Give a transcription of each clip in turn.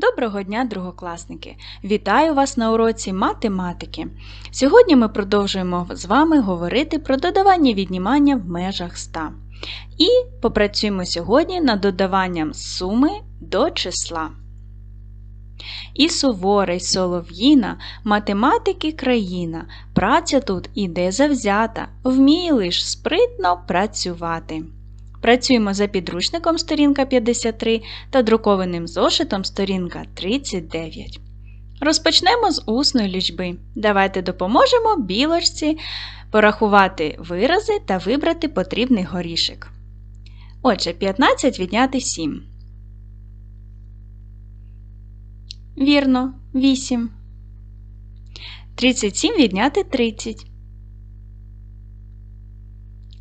Доброго дня, другокласники! Вітаю вас на уроці математики. Сьогодні ми продовжуємо з вами говорити про додавання віднімання в межах 100. І попрацюємо сьогодні над додаванням суми до числа. І сувора, й солов'їна, математики країна, праця тут іде завзята, вміє лиш спритно працювати. Працюємо за підручником сторінка 53 та друкованим зошитом сторінка 39. Розпочнемо з усної лічби. Давайте допоможемо білочці порахувати вирази та вибрати потрібний горішок. Отже, 15 відняти 7. Вірно, 8. 37 відняти 30.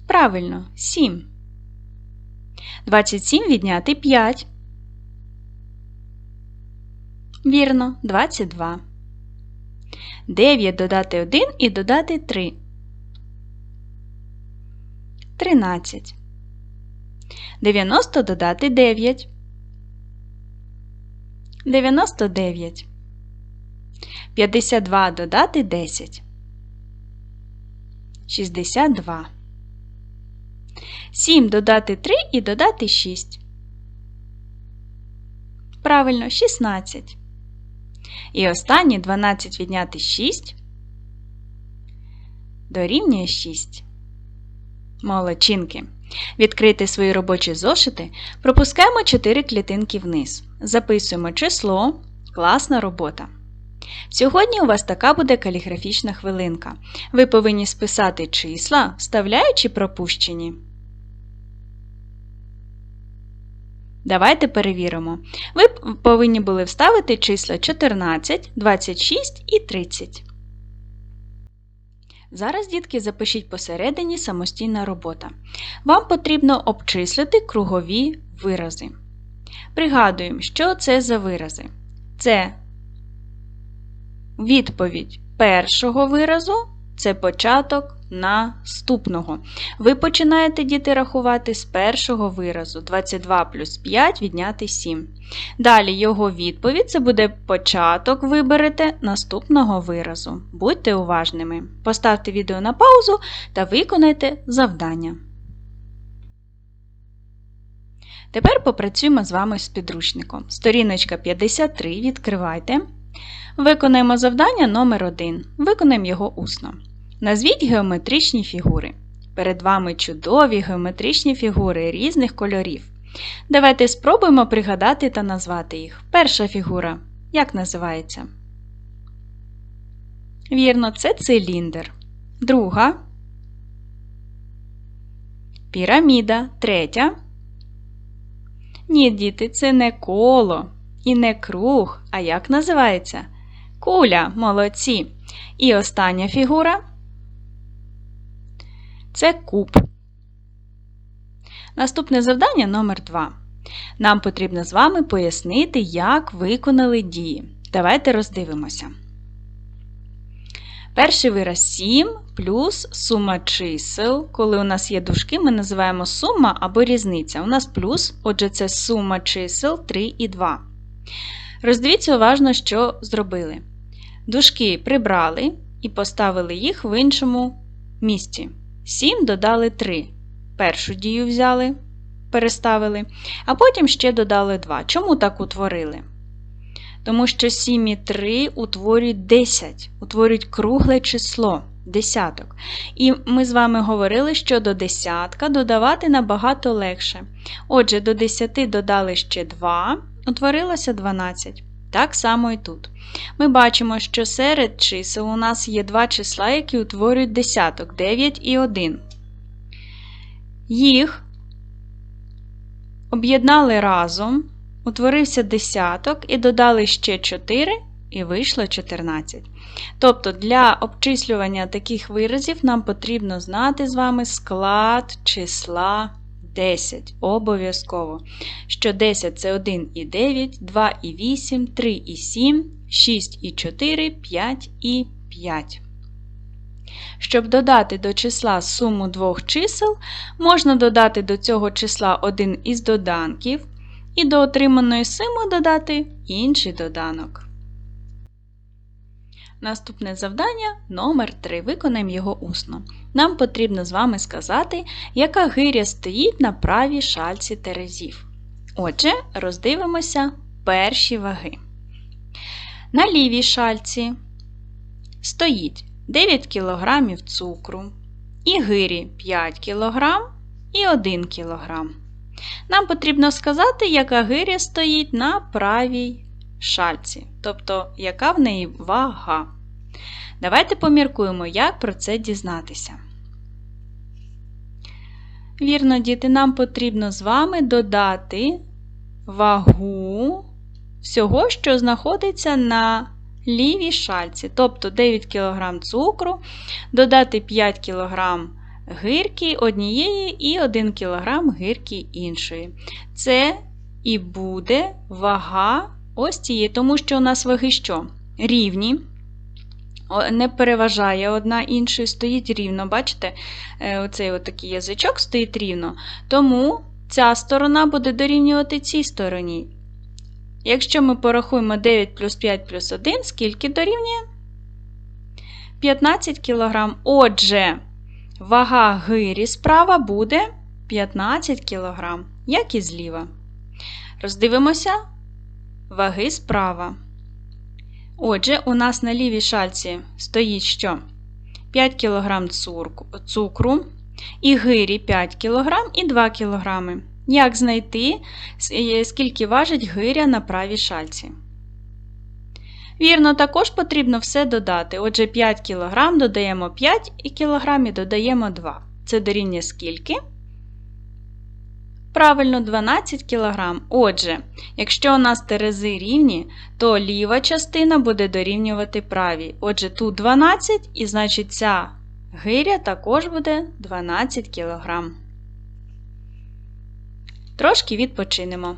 Правильно, 7. 27 відняти 5. Вірно, 22. 9 додати 1 і додати 3. 13. 90 додати 9. 99. 52 додати 10. 62. 7 додати 3 і додати 6. Правильно, 16. І останнє 12 відняти 6 дорівнює 6. Молодчинки. Відкрити свої робочі зошити. Пропускаємо 4 клітинки вниз. Записуємо число. Класна робота. Сьогодні у вас така буде каліграфічна хвилинка. Ви повинні списати числа, вставляючи пропущені. Давайте перевіримо. Ви повинні були вставити числа 14, 26 і 30. Зараз, дітки, запишіть посередині самостійна робота. Вам потрібно обчислити кругові вирази. Пригадуємо, що це за вирази. Це відповідь першого виразу це початок наступного. Ви починаєте діти рахувати з першого виразу 22 плюс 5 відняти 7. Далі його відповідь це буде початок виберете наступного виразу. Будьте уважними. Поставте відео на паузу та виконайте завдання. Тепер попрацюємо з вами з підручником. Сторіночка 53 відкривайте. Виконаємо завдання номер 1 Виконаємо його усно. Назвіть геометричні фігури. Перед вами чудові геометричні фігури різних кольорів. Давайте спробуємо пригадати та назвати їх. Перша фігура. Як називається? Вірно, це циліндр. Друга. Піраміда. Третя. Ні, діти, це не коло і не круг. А як називається? Куля. Молодці. І остання фігура це куб. Наступне завдання номер 2 Нам потрібно з вами пояснити, як виконали дії. Давайте роздивимося. Перший вираз 7 плюс сума чисел. Коли у нас є дужки, ми називаємо сума або різниця. У нас плюс, отже, це сума чисел 3 і 2. Роздивіться уважно, що зробили. Дужки прибрали і поставили їх в іншому місці. 7 додали 3. Першу дію взяли, переставили, а потім ще додали 2. Чому так утворили? Тому що 7 і 3 утворюють 10, утворюють кругле число, десяток. І ми з вами говорили, що до десятка додавати набагато легше. Отже, до 10 додали ще 2, утворилося 12. Так само і тут. Ми бачимо, що серед чисел у нас є два числа, які утворюють десяток 9 і 1. Їх об'єднали разом, утворився десяток і додали ще 4, і вийшло 14. Тобто для обчислювання таких виразів нам потрібно знати з вами склад числа 10. Обов'язково. Що 10 це 1 і 9, 2 і 8, 3 і 7, 6 і 4, 5 і 5. Щоб додати до числа суму двох чисел, можна додати до цього числа один із доданків і до отриманої суми додати інший доданок. Наступне завдання номер 3 Виконаємо його усно. Нам потрібно з вами сказати, яка гиря стоїть на правій шальці терезів. Отже, роздивимося перші ваги. На лівій шальці стоїть 9 кг цукру, і гирі 5 кг і 1 кг. Нам потрібно сказати, яка гиря стоїть на правій шальці, тобто яка в неї вага. Давайте поміркуємо, як про це дізнатися. Вірно, діти, нам потрібно з вами додати вагу всього, що знаходиться на лівій шальці, тобто 9 кг цукру, додати 5 кг гирки однієї і 1 кг гирки іншої. Це і буде вага ось цієї, тому що у нас ваги що? Рівні. Не переважає одна іншої, стоїть рівно. Бачите, е, оцей отакий язичок стоїть рівно. Тому ця сторона буде дорівнювати цій стороні. Якщо ми порахуємо 9 плюс 5 плюс 1, скільки дорівнює? 15 кг. Отже, вага гирі справа буде 15 кг, як і зліва. Роздивимося ваги справа. Отже, у нас на лівій шальці стоїть що? 5 кг цукру, і гирі 5 кг і 2 кг. Як знайти, скільки важить гиря на правій шальці? Вірно, також потрібно все додати. Отже, 5 кг додаємо 5 кг і додаємо 2. Це дорівнює скільки? Правильно, 12 кг. Отже, якщо у нас терези рівні, то ліва частина буде дорівнювати правій. Отже, тут 12, і значить ця гиря також буде 12 кг. Трошки відпочинемо.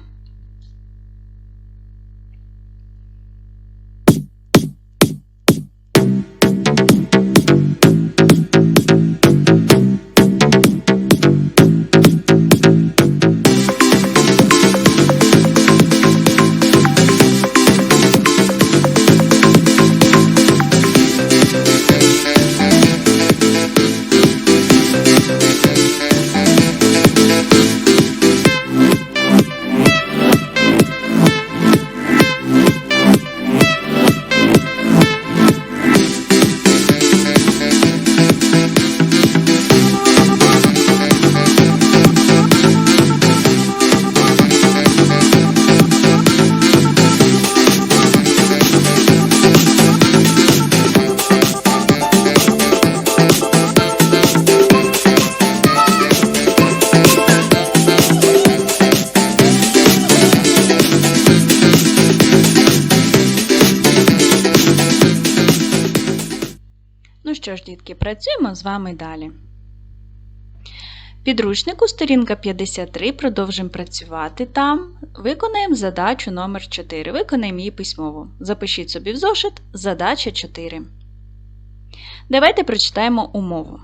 Що ж, дітки, працюємо з вами далі. Підручнику сторінка 53, продовжимо працювати там. Виконаємо задачу номер 4 Виконаємо її письмово. Запишіть собі в зошит задача 4. Давайте прочитаємо умову.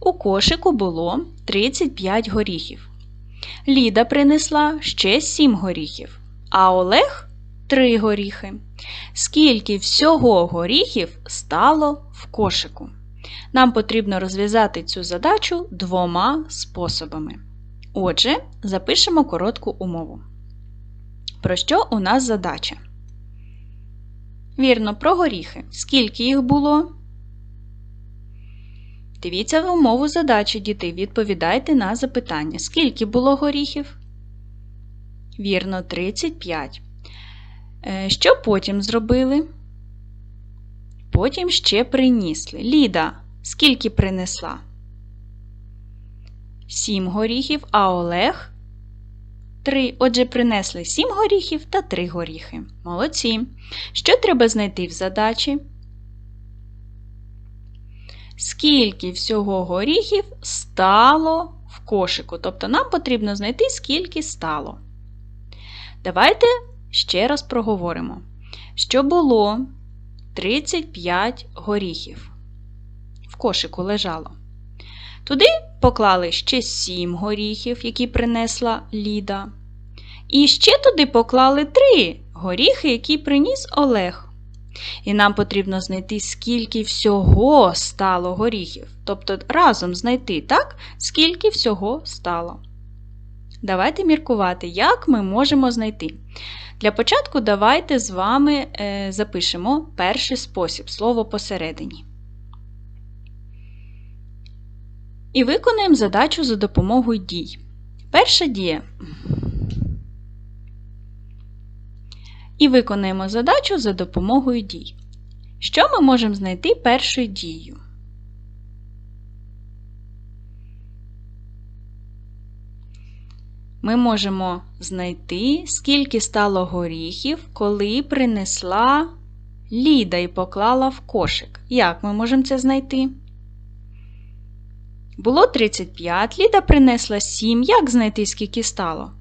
У кошику було 35 горіхів. Ліда принесла ще 7 горіхів, а Олег 3 горіхи. Скільки всього горіхів стало в кошику? Нам потрібно розв'язати цю задачу двома способами. Отже, запишемо коротку умову. Про що у нас задача? Вірно, про горіхи. Скільки їх було? Дивіться в умову задачі, діти. Відповідайте на запитання. Скільки було горіхів? Вірно, 35. Е, що потім зробили? Потім ще принесли. Ліда, скільки принесла? Сім горіхів, а Олег три. Отже, принесли сім горіхів та три горіхи. Молодці. Що треба знайти в задачі? Скільки всього горіхів стало в кошику? Тобто нам потрібно знайти, скільки стало. Давайте ще раз проговоримо, що було 35 горіхів. В кошику лежало. Туди поклали ще 7 горіхів, які принесла Ліда. І ще туди поклали 3 горіхи, які приніс Олег. І нам потрібно знайти, скільки всього стало горіхів. Тобто разом знайти, так, скільки всього стало. Давайте міркувати, як ми можемо знайти. Для початку давайте з вами е, запишемо перший спосіб слово посередині. І виконуємо задачу за допомогою дій. Перша дія. І виконуємо задачу за допомогою дій. Що ми можемо знайти першою дією? Ми можемо знайти, скільки стало горіхів, коли принесла Ліда і поклала в кошик. Як ми можемо це знайти? Було 35, Ліда принесла 7. Як знайти, скільки стало?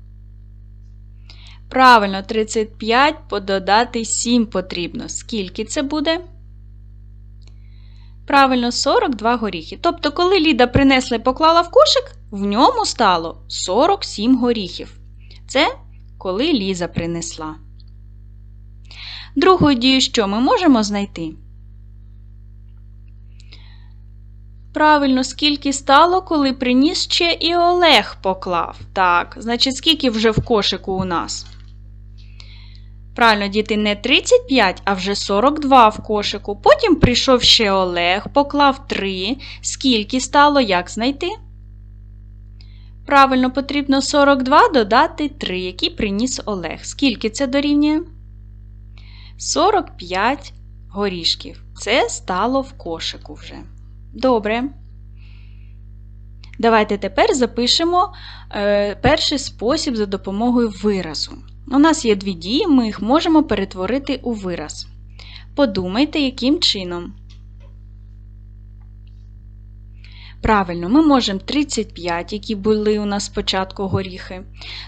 Правильно, 35 пододати 7 потрібно. Скільки це буде? Правильно, 42 горіхи. Тобто, коли Ліда принесла і поклала в кошик, в ньому стало 47 горіхів. Це коли Ліза принесла. Другу дію, що ми можемо знайти? Правильно, скільки стало, коли приніс ще і Олег поклав. Так, значить, скільки вже в кошику у нас? Правильно, діти, не 35, а вже 42 в кошику. Потім прийшов ще Олег, поклав 3. Скільки стало, як знайти? Правильно, потрібно 42 додати 3, які приніс Олег. Скільки це дорівнює? 45 горішків. Це стало в кошику вже. Добре. Давайте тепер запишемо е, перший спосіб за допомогою виразу. У нас є дві дії, ми їх можемо перетворити у вираз. Подумайте, яким чином. Правильно, ми можемо 35, які були у нас спочатку горіхи,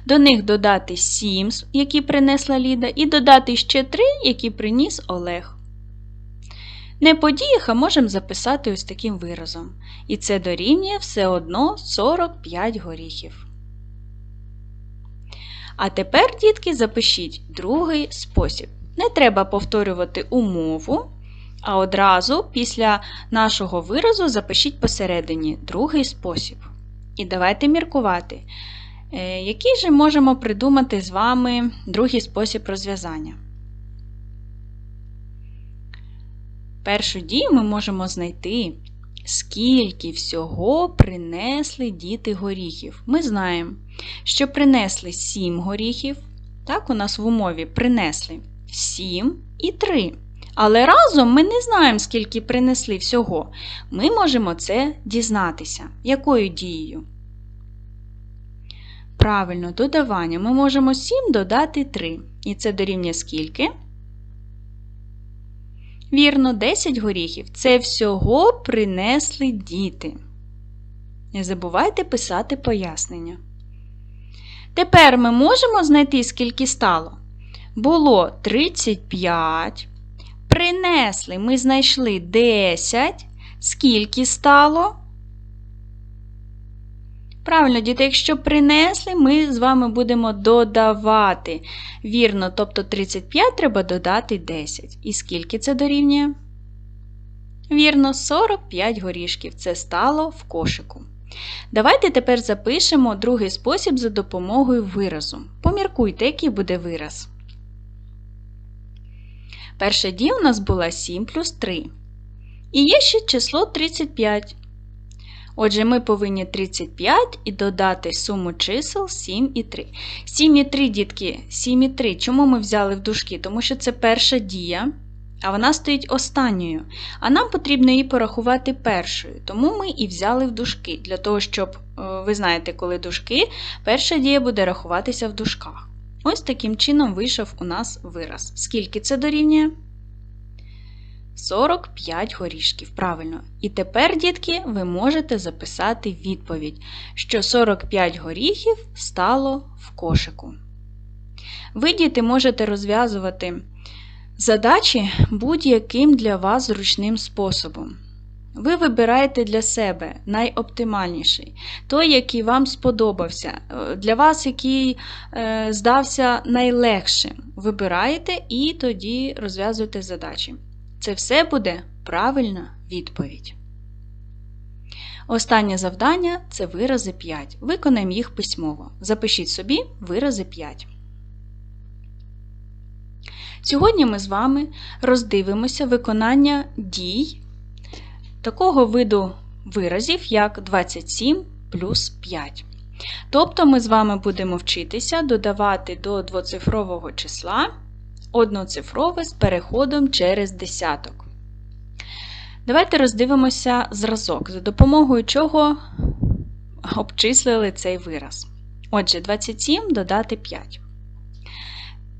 до них додати 7, які принесла Ліда, і додати ще 3, які приніс Олег. Не по діях, а можемо записати ось таким виразом. І це дорівнює все одно 45 горіхів. А тепер, дітки, запишіть другий спосіб. Не треба повторювати умову, а одразу після нашого виразу запишіть посередині другий спосіб. І давайте міркувати, е, який же можемо придумати з вами другий спосіб розв'язання. Першу дію ми можемо знайти, скільки всього принесли діти горіхів. Ми знаємо, що принесли 7 горіхів. Так, у нас в умові принесли 7 і 3. Але разом ми не знаємо, скільки принесли всього. Ми можемо це дізнатися. Якою дією? Правильно, додавання. Ми можемо 7 додати 3. І це дорівнює скільки? Вірно, 10 горіхів. Це всього принесли діти. Не забувайте писати пояснення. Тепер ми можемо знайти, скільки стало. Було 35. Принесли, ми знайшли 10. Скільки стало? Правильно, діти, якщо принесли, ми з вами будемо додавати. Вірно, тобто 35 треба додати 10. І скільки це дорівнює? Вірно, 45 горішків. Це стало в кошику. Давайте тепер запишемо другий спосіб за допомогою виразу. Поміркуйте, який буде вираз. Перша дія у нас була 7 плюс 3. І є ще число 35. Отже, ми повинні 35 і додати суму чисел 7 і 3. 7 і 3, дітки, 7 і 3. Чому ми взяли в дужки? Тому що це перша дія, а вона стоїть останньою. А нам потрібно її порахувати першою. Тому ми і взяли в дужки. Для того, щоб, е, ви знаєте, коли дужки, перша дія буде рахуватися в дужках. Ось таким чином вийшов у нас вираз. Скільки це дорівнює? 45 горішків. Правильно. І тепер, дітки, ви можете записати відповідь, що 45 горіхів стало в кошику. Ви, діти, можете розв'язувати задачі будь-яким для вас зручним способом. Ви вибираєте для себе найоптимальніший, той, який вам сподобався, е, для вас, який е, здався найлегшим. Вибираєте і тоді розв'язуєте задачі. Це все буде правильна відповідь. Останнє завдання це вирази 5. Виконаємо їх письмово. Запишіть собі вирази 5. Сьогодні ми з вами роздивимося виконання дій такого виду виразів, як 27 плюс 5. Тобто ми з вами будемо вчитися додавати до двоцифрового числа одноцифрове з переходом через десяток. Давайте роздивимося зразок, за допомогою чого обчислили цей вираз. Отже, 27 додати 5.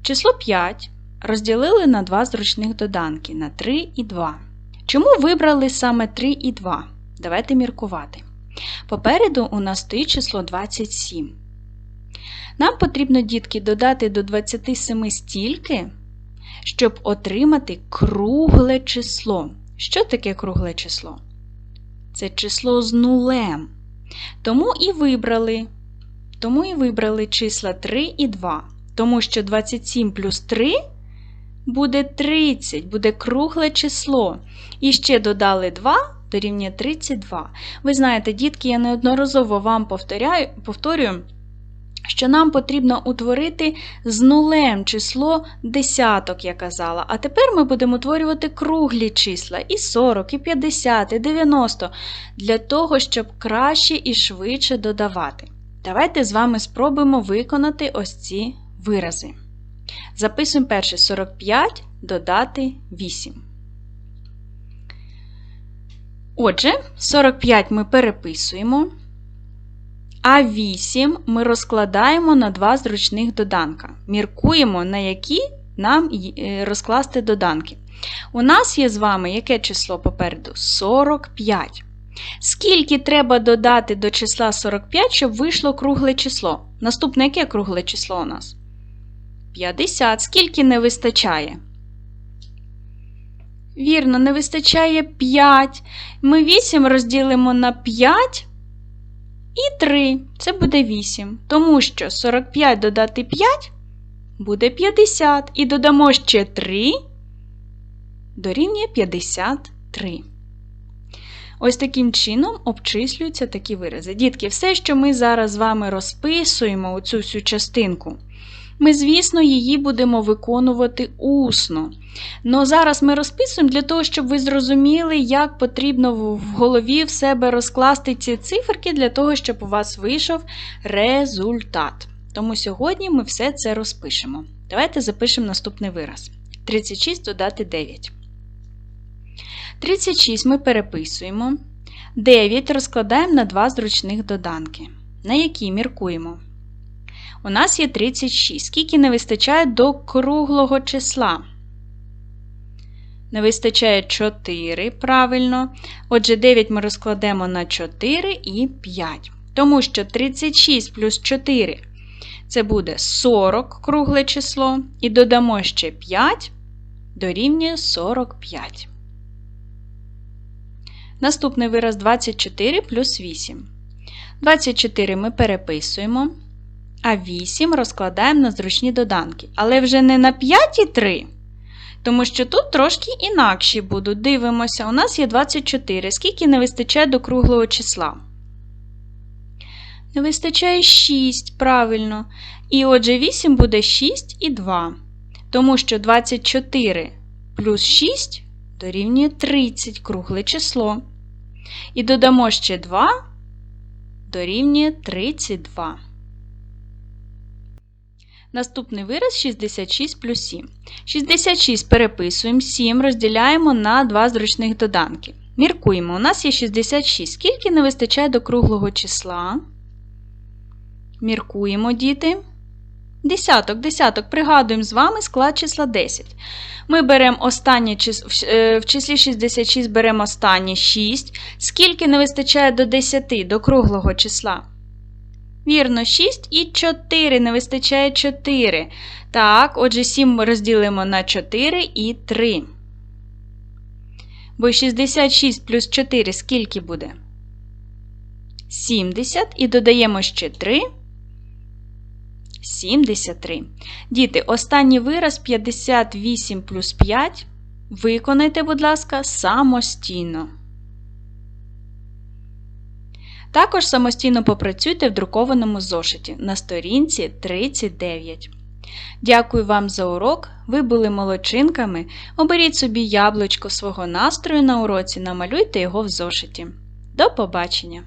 Число 5 розділили на два зручних доданки на 3 і 2. Чому вибрали саме 3 і 2? Давайте міркувати. Попереду у нас стоїть число 27. Нам потрібно, дітки, додати до 27 стільки, щоб отримати кругле число. Що таке кругле число? Це число з нулем. Тому і вибрали тому і вибрали числа 3 і 2. Тому що 27 плюс 3 буде 30, буде кругле число. І ще додали 2 дорівнює 32. Ви знаєте, дітки, я неодноразово вам повторяю, повторюю, що нам потрібно утворити з нулем число десяток, я казала. А тепер ми будемо утворювати круглі числа і 40, і 50, і 90, для того, щоб краще і швидше додавати. Давайте з вами спробуємо виконати ось ці вирази. Записуємо перше 45 додати 8. Отже, 45 ми переписуємо, а 8 ми розкладаємо на два зручних доданка. Міркуємо, на які нам е, розкласти доданки. У нас є з вами яке число попереду? 45. Скільки треба додати до числа 45, щоб вийшло кругле число? Наступне яке кругле число у нас? 50. Скільки не вистачає? Вірно, не вистачає 5. Ми 8 розділимо на 5 і 3. Це буде 8. Тому що 45 додати 5 буде 50. І додамо ще 3 дорівнює 53. Ось таким чином обчислюються такі вирази. Дітки, все, що ми зараз з вами розписуємо, оцю всю частинку, ми, звісно, її будемо виконувати усно. Но зараз ми розписуємо для того, щоб ви зрозуміли, як потрібно в голові в себе розкласти ці циферки, для того, щоб у вас вийшов результат. Тому сьогодні ми все це розпишемо. Давайте запишемо наступний вираз: 36 додати 9. 36 ми переписуємо. 9 розкладаємо на два зручних доданки. На які міркуємо? У нас є 36. Скільки не вистачає до круглого числа? Не вистачає 4, правильно. Отже, 9 ми розкладемо на 4 і 5. Тому що 36 плюс 4 це буде 40 кругле число. І додамо ще 5 дорівнює 45. Наступний вираз 24 плюс 8. 24 ми переписуємо, а 8 розкладаємо на зручні доданки. Але вже не на 5 і 3. Тому що тут трошки інакші будуть. Дивимося, у нас є 24. Скільки не вистачає до круглого числа? Не вистачає 6, правильно. І отже, 8 буде 6 і 2. Тому що 24 плюс 6 дорівнює 30 кругле число. І додамо ще 2 дорівнює 32. Наступний вираз 66 плюс 7. 66 переписуємо, 7 розділяємо на два зручних доданки. Міркуємо, у нас є 66. Скільки не вистачає до круглого числа? Міркуємо, діти. Десяток, десяток. Пригадуємо з вами склад числа 10. Ми беремо останнє е, в числі 66 беремо останнє 6. Скільки не вистачає до 10 до круглого числа? Вірно, 6 і 4 не вистачає 4. Так, отже, 7 ми розділимо на 4 і 3. Бо 66 плюс 4 скільки буде? 70 і додаємо ще 3. 73. Діти, останній вираз 58 плюс 5. Виконайте, будь ласка, самостійно. Також самостійно попрацюйте в друкованому зошиті на сторінці 39. Дякую вам за урок. Ви були молодчинками. Оберіть собі яблучко свого настрою на уроці, намалюйте його в зошиті. До побачення!